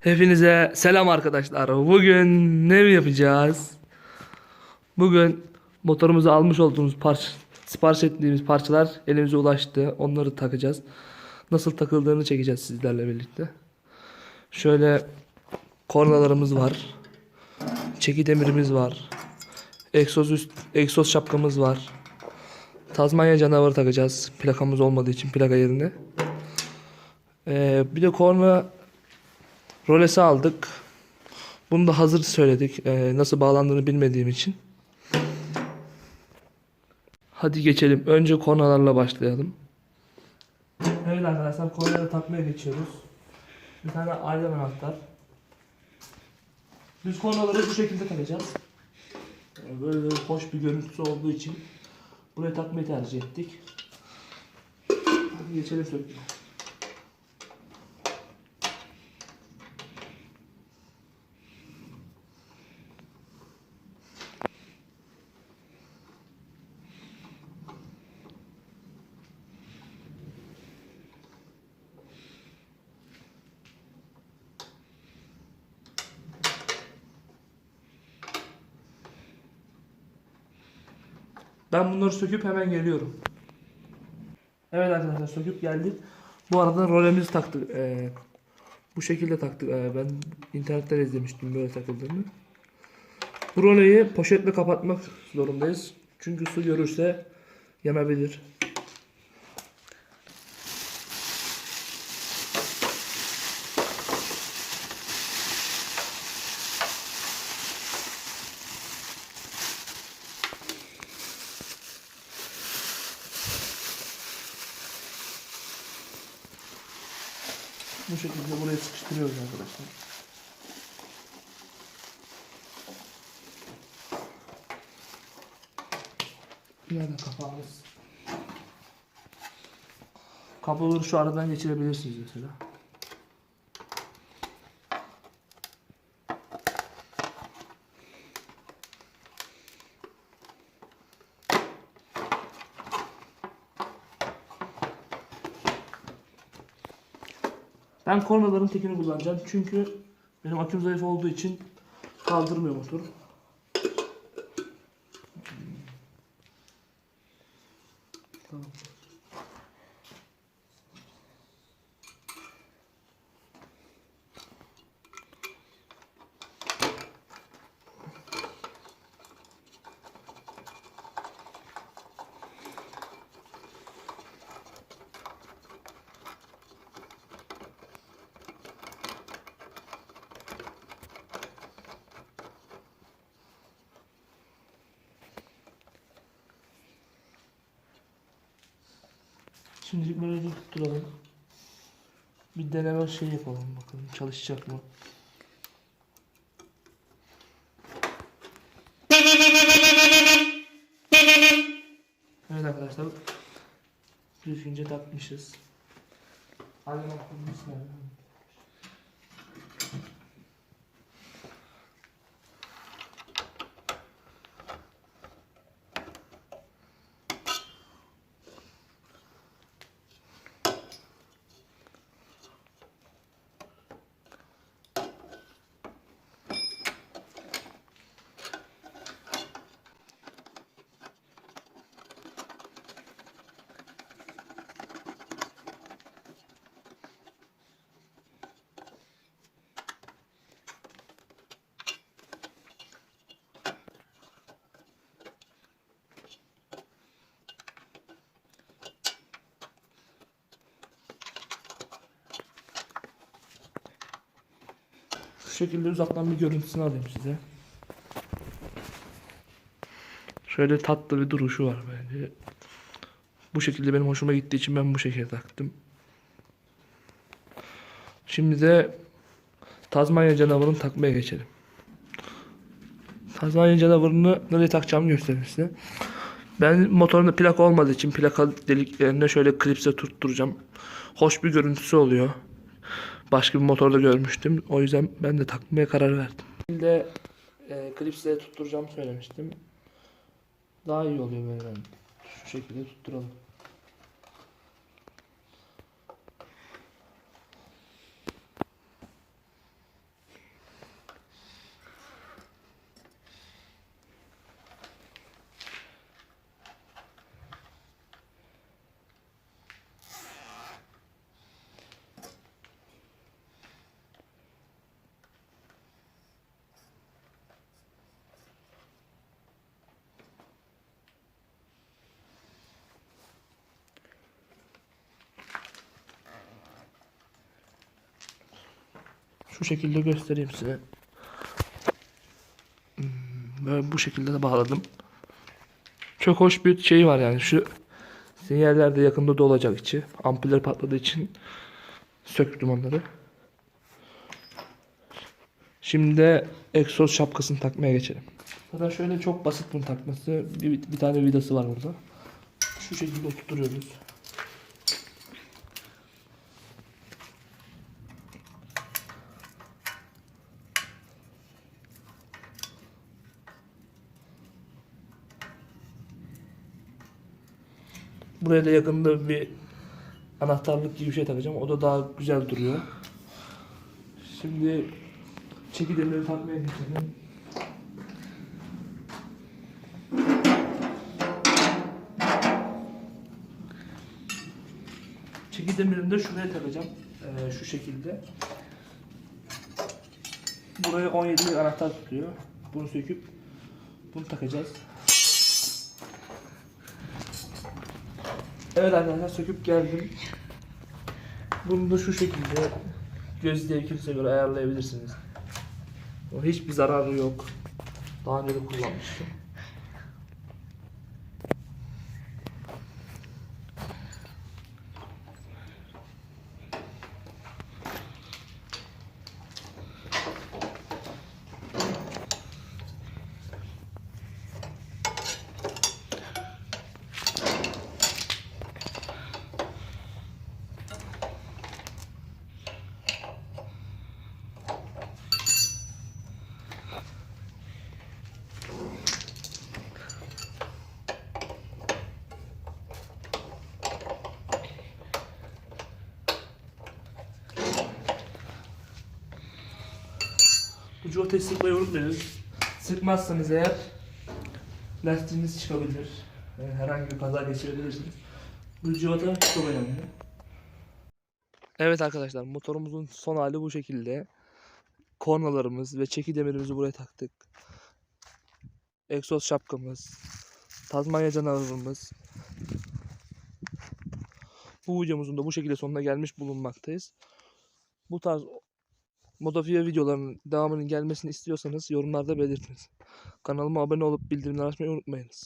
Hepinize selam arkadaşlar. Bugün ne yapacağız? Bugün motorumuza almış olduğumuz parça, sipariş ettiğimiz parçalar elimize ulaştı. Onları takacağız. Nasıl takıldığını çekeceğiz sizlerle birlikte. Şöyle kornalarımız var. Çeki demirimiz var. Egzoz üst, egzoz şapkamız var. Tazmanya canavarı takacağız. Plakamız olmadığı için plaka yerine. Ee, bir de korna rolesi aldık. Bunu da hazır söyledik. Ee, nasıl bağlandığını bilmediğim için. Hadi geçelim. Önce kornalarla başlayalım. Evet arkadaşlar kornaları takmaya geçiyoruz. Bir tane ayrı anahtar. Biz kornaları bu şekilde takacağız. Ee, Böyle hoş bir görüntüsü olduğu için buraya takmayı tercih ettik. Hadi geçelim sökmeye. Ben bunları söküp hemen geliyorum. Evet arkadaşlar söküp geldik. Bu arada rolemizi taktık. Ee, bu şekilde taktık. Ee, ben internetten izlemiştim böyle takıldığını. Bu roleyi poşetle kapatmak zorundayız. Çünkü su görürse yanabilir. Bu şekilde buraya sıkıştırıyoruz arkadaşlar. Nerede kapağımız? Kabloları şu aradan geçirebilirsiniz mesela. Ben kornaların tekini kullanacağım çünkü benim aküm zayıf olduğu için kaldırmıyor motor. Şimdi böyle tutturalım. Bir deneme şey yapalım bakalım çalışacak mı? Evet arkadaşlar düzgünce takmışız. Hadi bakalım şekilde uzaktan bir görüntüsünü alayım size. Şöyle tatlı bir duruşu var bence. Bu şekilde benim hoşuma gittiği için ben bu şekilde taktım. Şimdi de Tazmanya canavarını takmaya geçelim. Tazmanya canavarını nereye takacağımı göstereyim size. Ben motorumda plaka olmadığı için plaka deliklerine şöyle klipse tutturacağım. Hoş bir görüntüsü oluyor. Başka bir motorda görmüştüm. O yüzden ben de takmaya karar verdim. Şimdi e, klipsle tutturacağım söylemiştim. Daha iyi oluyor böyle. Şu şekilde tutturalım. Şu şekilde göstereyim size. Hmm, Böyle bu şekilde de bağladım. Çok hoş bir şey var yani. Şu sinyaller de yakında da olacak içi. Ampuller patladığı için söktüm onları. Şimdi de egzoz şapkasını takmaya geçelim. Zaten şöyle çok basit bunu takması. Bir, bir tane vidası var burada. Şu şekilde oturtuyoruz. Buraya da yakında bir anahtarlık gibi bir şey takacağım. O da daha güzel duruyor. Şimdi çekideleri takmaya geçelim. Çeki demirini de şuraya takacağım. Ee, şu şekilde. Buraya 17 anahtar tutuyor. Bunu söküp bunu takacağız. Evet arkadaşlar söküp geldim. Bunu da şu şekilde göz zevkinize göre ayarlayabilirsiniz. Hiçbir zararı yok. Daha önce de kullanmıştım. Bu cotayı sıkmayı unutmayın. Sıkmazsanız eğer lastiğiniz çıkabilir. Yani herhangi bir kaza geçirebilirsiniz. Bu civata çok önemli. Evet arkadaşlar motorumuzun son hali bu şekilde. Kornalarımız ve çeki demirimizi buraya taktık. Egzoz şapkamız. Tazmanya canavarımız. Bu videomuzun da bu şekilde sonuna gelmiş bulunmaktayız. Bu tarz Motofiye videolarının devamının gelmesini istiyorsanız yorumlarda belirtiniz. Kanalıma abone olup bildirimleri açmayı unutmayınız.